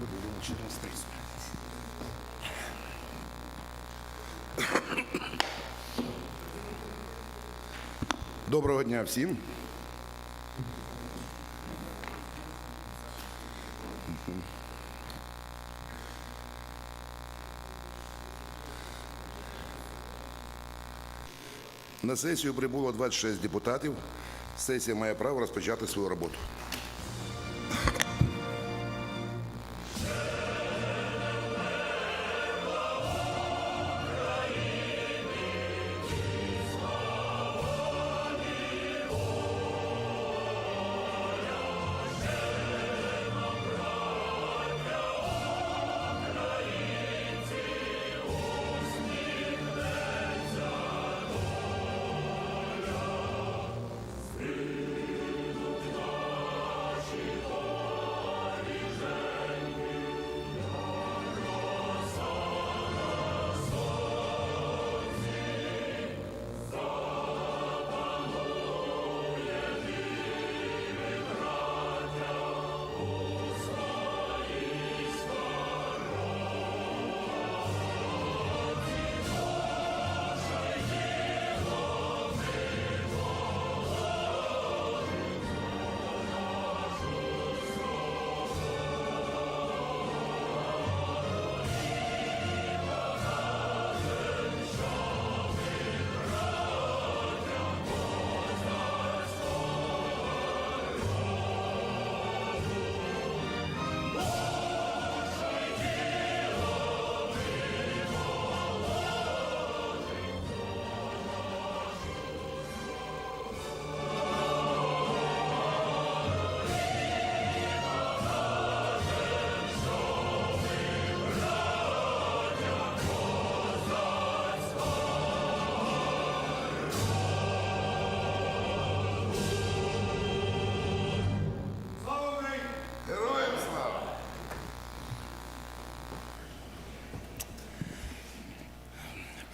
14.30. Доброго дня всім. На сесію прибуло 26 депутатів. Сесія має право розпочати свою роботу.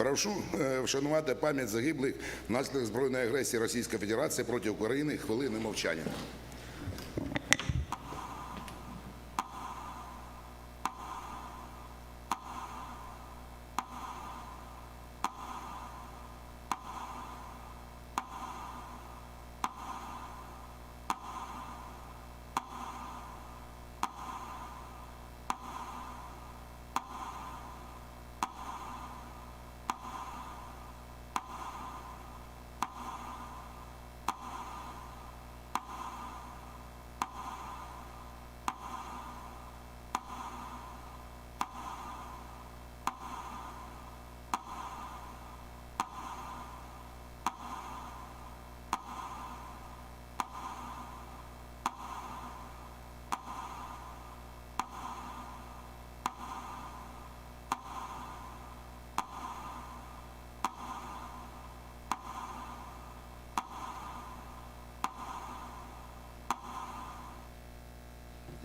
Прошу е, вшанувати пам'ять загиблих внаслідок збройної агресії Російської Федерації проти України хвилини мовчання.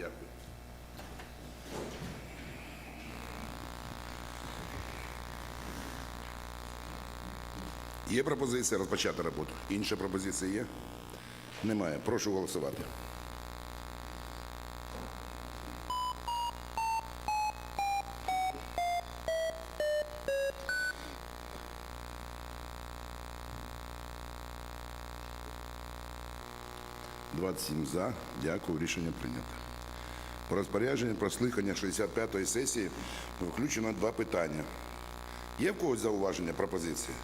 Дякую. Є пропозиція розпочати роботу? Інші пропозиції є? Немає. Прошу голосувати. Двадцять за. Дякую. Рішення прийнято. По розпорядженню про скликання 65-ї сесії включено два питання. Є в когось зауваження пропозиції?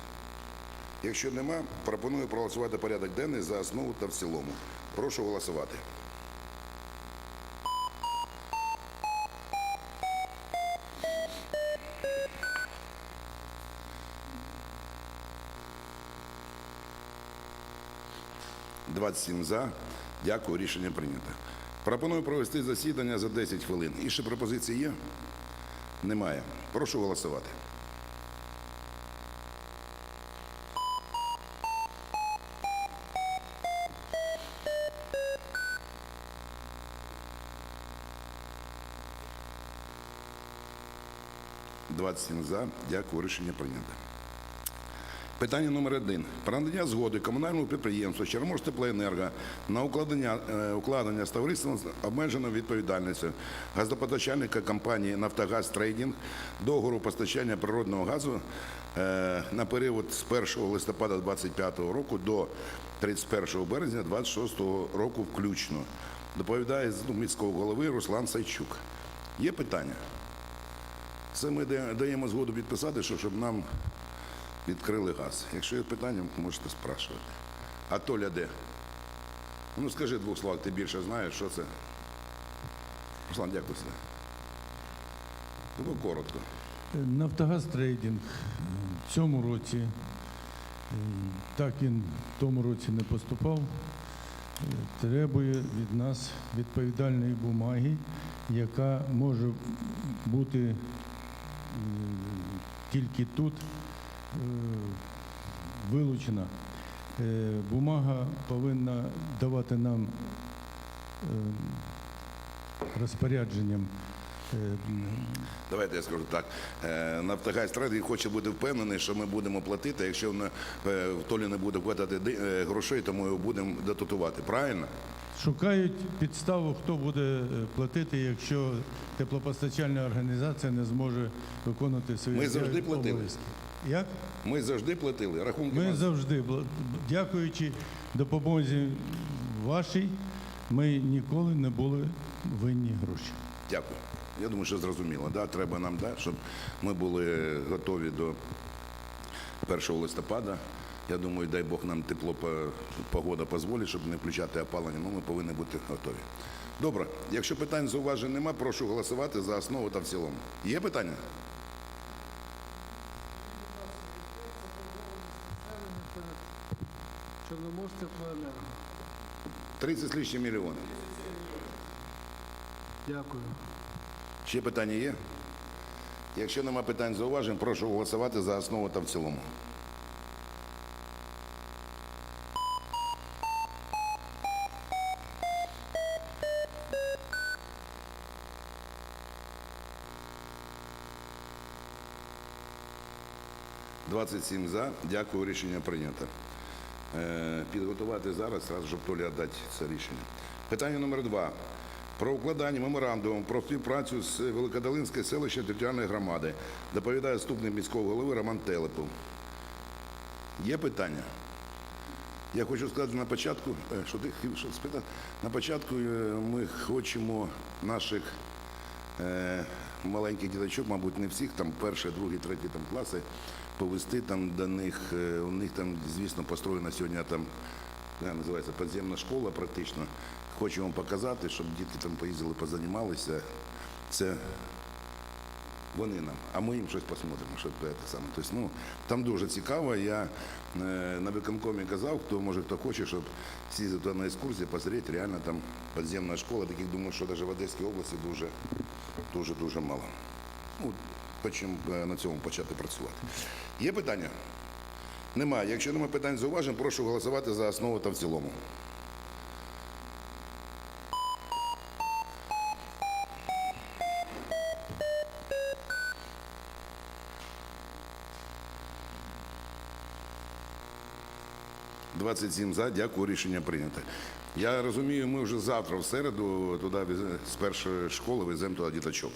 Якщо нема, пропоную проголосувати порядок денний за основу та в цілому. Прошу голосувати. Двадцять сім за. Дякую, рішення прийнято. Пропоную провести засідання за 10 хвилин. І ще пропозиції є? Немає. Прошу голосувати. Двадцять сім за. Дякую, рішення прийнято. Питання номер один. Про надання згоди комунальному підприємству Чорноморстеплоенерго на укладення, е, укладення з товариством обмеженою відповідальністю газопостачальника компанії «Нафтогаз Трейдинг» договору постачання природного газу е, на період з 1 листопада 2025 року до 31 березня 2026 року включно. Доповідає з міського голови Руслан Сайчук. Є питання? Це ми даємо згоду підписати, що щоб нам відкрили газ. Якщо є питання, можете спрашувати. А Толя де? Ну скажи двох слов, ти більше знаєш, що це. Руслан, дякую все. Ну, коротко. Нафтогаз трейдинг в цьому році, так він в тому році не поступав, требує від нас відповідальної бумаги, яка може бути тільки тут е, вилучена. Е, Бумага повинна давати нам е, розпорядженням Давайте я скажу так. Е, Нафтогаз Трейдинг хоче бути впевнений, що ми будемо платити. Якщо на- е, в Толі не буде вкладати е, грошей, то ми його будемо дотутувати. Правильно? Шукають підставу, хто буде платити, якщо теплопостачальна організація не зможе виконувати свої Ми завжди платили. обов'язки. Як? Ми завжди платили. Рахунки Ми нас- завжди, дякуючи допомозі вашій, ми ніколи не були винні гроші. Дякую. Я думаю, що зрозуміло. Да? Треба нам, да? щоб ми були готові до 1 листопада. Я думаю, дай Бог нам тепло погода дозволить, щоб не включати опалення, ну ми повинні бути готові. Добре, якщо питань зауважень нема, прошу голосувати за основу та в цілому. Є питання? Чорноморстеплоенерго. 30 з лишнім мільйонів. Дякую. Ще питання є? Якщо нема питань зауважень, прошу голосувати за основу та в цілому. Двадцять сім за. Дякую, рішення прийнято. Е, Підготувати зараз, щоб Толі дати це рішення. Питання номер два. Про укладання меморандуму про співпрацю з Великодолинською селищної територіальної громади. Доповідає заступник міського голови Роман Телепов. Є питання? Я хочу сказати на початку, е, що ти хотів спитати? На початку е, ми хочемо наших е, маленьких діточок, мабуть, не всіх, там перші, другі, треті там класи, повести там до них. е, У них там, звісно, построєна сьогодні там, як називається, підземна школа практично. Хочу вам показати, щоб дітки там поїздили, позанімалися. Це вони нам, а ми їм щось посмотримо, що це саме. Тобто, ну, там дуже цікаво. Я е, на виконкомі казав, хто може, хто хоче, щоб сісти туди на екскурсії, посмотрети, реально там підземна школа, таких думаю, що навіть в Одеській області дуже, дуже, дуже мало. Ну, хочемо е, на цьому почати працювати. Є питання? Немає. Якщо немає питань зауважень, прошу голосувати за основу та в цілому. Двадцять сім за. Дякую, рішення прийнято. Я розумію, ми вже завтра, в середу, туди з першої школи веземо туди діточок.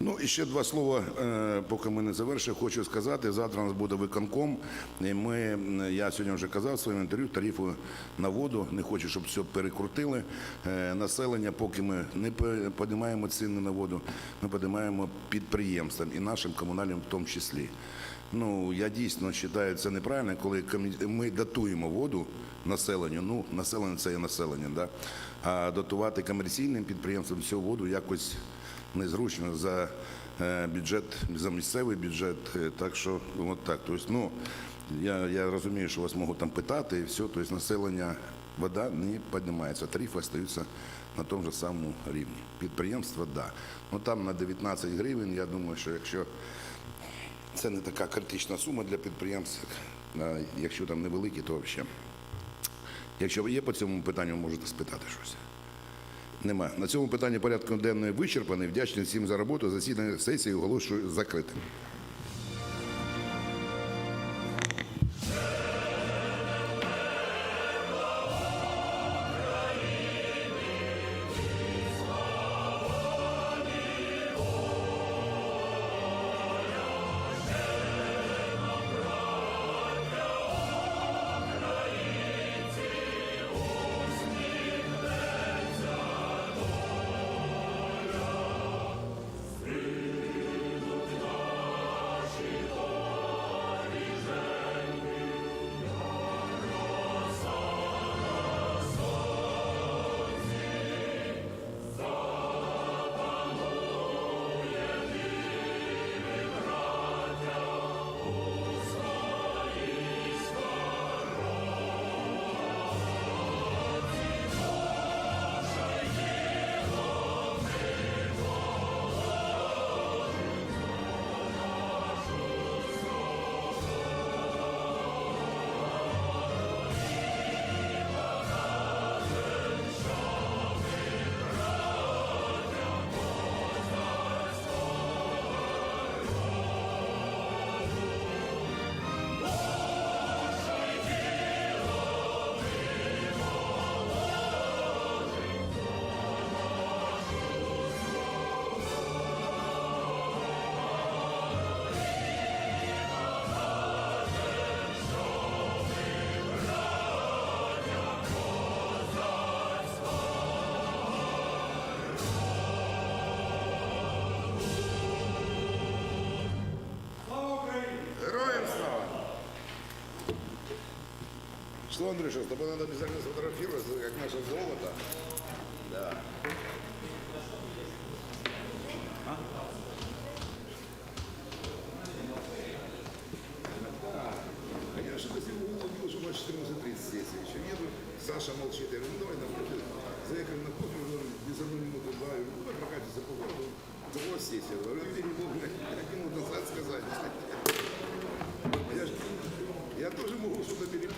Ну і ще два слова, е, поки ми не завершимо, хочу сказати. Завтра у нас буде виконком. І ми, я сьогодні вже казав в своєму інтерв'ю, тарифу на воду. Не хочу, щоб все перекрутили. Е, Населення, поки ми не піднімаємо ціни на воду, ми піднімаємо підприємствам і нашим комунальним в тому числі. Ну, я дійсно вважаю це неправильно, коли ми датуємо воду населенню. Ну, населення це є населення, да? а датувати комерційним підприємствам цю воду якось незручно за е, бюджет, за місцевий бюджет. Е, Так що, от так. Тобто, ну, я, я розумію, що вас можуть там питати і все. Тобто населення, вода не піднімається, тарифи залишаються на тому ж самому рівні. Підприємства. Да. Ну там на 19 гривень, я думаю, що якщо це не така критична сума для підприємств. Якщо там невеликі, то взагалі. Якщо ви є по цьому питанню, можете спитати щось. Нема. На цьому питанні порядку денної вичерпаний. Вдячний всім за роботу. Засідання сесії оголошую закритим. лицо, Андрюша, с тобой надо обязательно сфотографироваться, как наше золото. Да. Конечно, если бы уловил, что у нас 14.30 здесь еще нету. Саша молчит, я говорю, ну давай на кофе. Заехали на кофе, говорю, без одной минуты, два, я давай прокатимся по городу. Два сессия. я говорю, люди не мог один минут назад сказать. Я, я тоже могу что-то переписать.